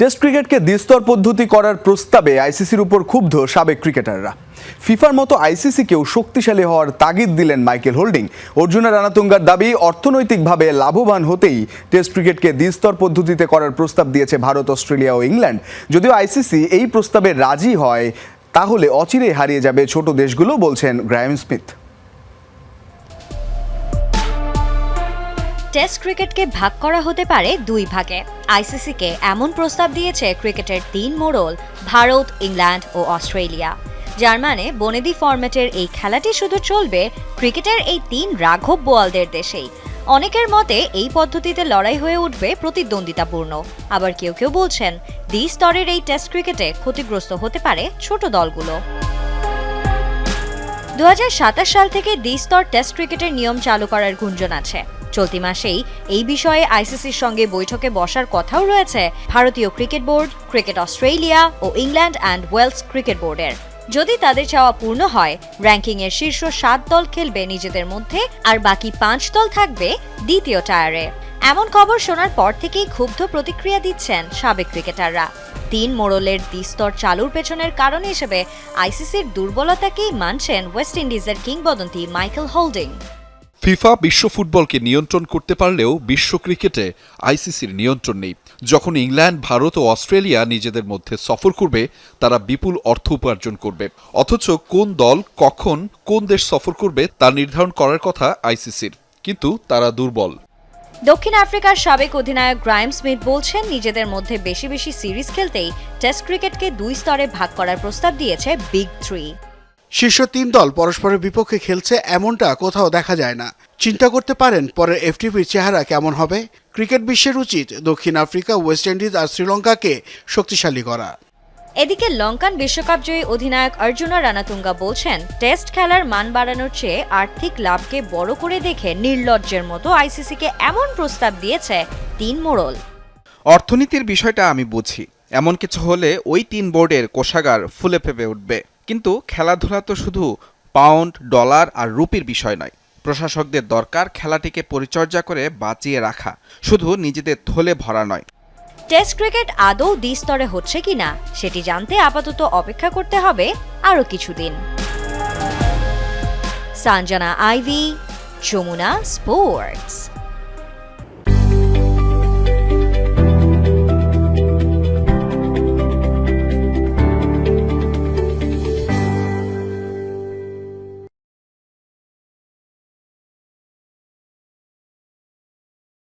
Test ক্রিকেটকে দ্বিস্তর পদ্ধতি করার প্রস্তাবে আইসিসির উপর ক্ষুব্ধ সাবেক ক্রিকেটাররা। ফিফার মতো আইসিসিকেও শক্তিশালী হওয়ার তাগিদ দিলেন মাইকেল হোল্ডিং। অর্জুনা রানাতুঙ্গার দাবি, অর্থনৈতিকভাবে লাভবান হতেই টেস্ট ক্রিকেটকে দ্বিস্তর পদ্ধতিতে করার প্রস্তাব দিয়েছে ভারত, অস্ট্রেলিয়া ও ইংল্যান্ড। যদিও আইসিসি এই প্রস্তাবে রাজি হয়, তাহলে অচিরে হারিয়ে যাবে ছোট দেশগুলো, বলছেন গ্রায়াম স্মিথ। টেস্ট ক্রিকেটকে ভাগ করা হতে পারে দুই ভাগে। আইসিসিকে এমন প্রস্তাব দিয়েছে ক্রিকেটের তিন মোড়ল, ভারত, ইংল্যান্ড ও অস্ট্রেলিয়া। যার মানে বনেদি ফরম্যাটের এই খেলাটি শুধু চলবে ক্রিকেটের এই তিন রাঘব বোয়ালদের দেশেই। অনেকের মতে এই পদ্ধতিতে লড়াই হয়ে উঠবে প্রতিদ্বন্দ্বিতাপূর্ণ। আবার কেউ কেউ বলছেন, দ্বি স্তরের এই টেস্ট ক্রিকেটে ক্ষতিগ্রস্ত হতে পারে ছোট দলগুলো। দু হাজার সাতাশ সাল থেকে দ্বিস্তর টেস্ট ক্রিকেটের নিয়ম চালু করার গুঞ্জন আছে। চলতি মাসেই এই বিষয়ে আইসিসির সঙ্গে বৈঠকে বসার কথাও রয়েছে ভারতীয় ক্রিকেট বোর্ড, ক্রিকেট অস্ট্রেলিয়া ও ইংল্যান্ড অ্যান্ড ওয়েলস ক্রিকেট বোর্ডের। যদি তাদের চাওয়া পূর্ণ হয় র্যাঙ্কিং এর শীর্ষ সাত দল খেলবে নিজেদের মধ্যে আর বাকি পাঁচ দল থাকবে দ্বিতীয় টায়ারে। এমন খবর শোনার পর থেকেই ক্ষুব্ধ প্রতিক্রিয়া দিচ্ছেন সাবেক ক্রিকেটাররা। তিন মোড়লের দ্বিস্তর চালুর পেছনের কারণ হিসেবে আইসিসির দুর্বলতাকেই মানছেন ওয়েস্ট ইন্ডিজের কিংবদন্তি মাইকেল হোল্ডিং। ফিফা বিশ্ব ফুটবলকে নিয়ন্ত্রণ করতে পারলেও বিশ্ব ক্রিকেটে আইসিসির নিয়ন্ত্রণ নেই। যখন ইংল্যান্ড, ভারত ও অস্ট্রেলিয়া নিজেদের মধ্যে সফর করবে, তারা বিপুল অর্থ উপার্জন করবে। অথচ কোন দল কখন কোন দেশ সফর করবে তা নির্ধারণ করার কথা আইসিসির। কিন্তু তারা দুর্বল। দক্ষিণ আফ্রিকার সাবেক অধিনায়ক গ্রাইম স্মিথ বলছেন, নিজেদের মধ্যে বেশি বেশি সিরিজ খেলতেই টেস্ট ক্রিকেটকে দুই স্তরে ভাগ করার প্রস্তাব দিয়েছে বিগ থ্রি। শীর্ষ তিন দল পরস্পরের বিপক্ষে খেলছে এমনটা কোথাও দেখা যায় না। চিন্তা করতে পারেন পরের এফটিপির চেহারা কেমন হবে? ক্রিকেট বিশ্বের উচিত দক্ষিণ আফ্রিকা ওয়েস্ট ইন্ডিজ আর শ্রীলঙ্কাকে শক্তিশালী করা। এদিকে লঙ্কান বিশ্বকাপ জয়ী অধিনায়ক অর্জুনা রানাতুঙ্গা বলছেন টেস্ট খেলার মান বাড়ানোর চেয়ে আর্থিক লাভকে বড় করে দেখে নির্লজ্জের মতো আইসিসিকে এমন প্রস্তাব দিয়েছে তিন মোড়ল। অর্থনীতির বিষয়টা আমি বুঝি। এমন কিছু হলে ওই তিন বোর্ডের কোষাগার ফুলে ফেপে উঠবে। কিন্তু খেলাধুলা তো শুধু পাউন্ড, ডলার আর রুপির বিষয় নয়। প্রশাসকদের দরকার খেলাটিকে পরিচর্যা করে বাঁচিয়ে রাখা, শুধু নিজেদের থলে ভরা নয়। টেস্ট ক্রিকেট আদৌ দ্বিস্তরে হচ্ছে কিনা, সেটি জানতে আপাতত অপেক্ষা করতে হবে আরও কিছুদিন। সানজানা আইভি, যমুনা স্পোর্টস।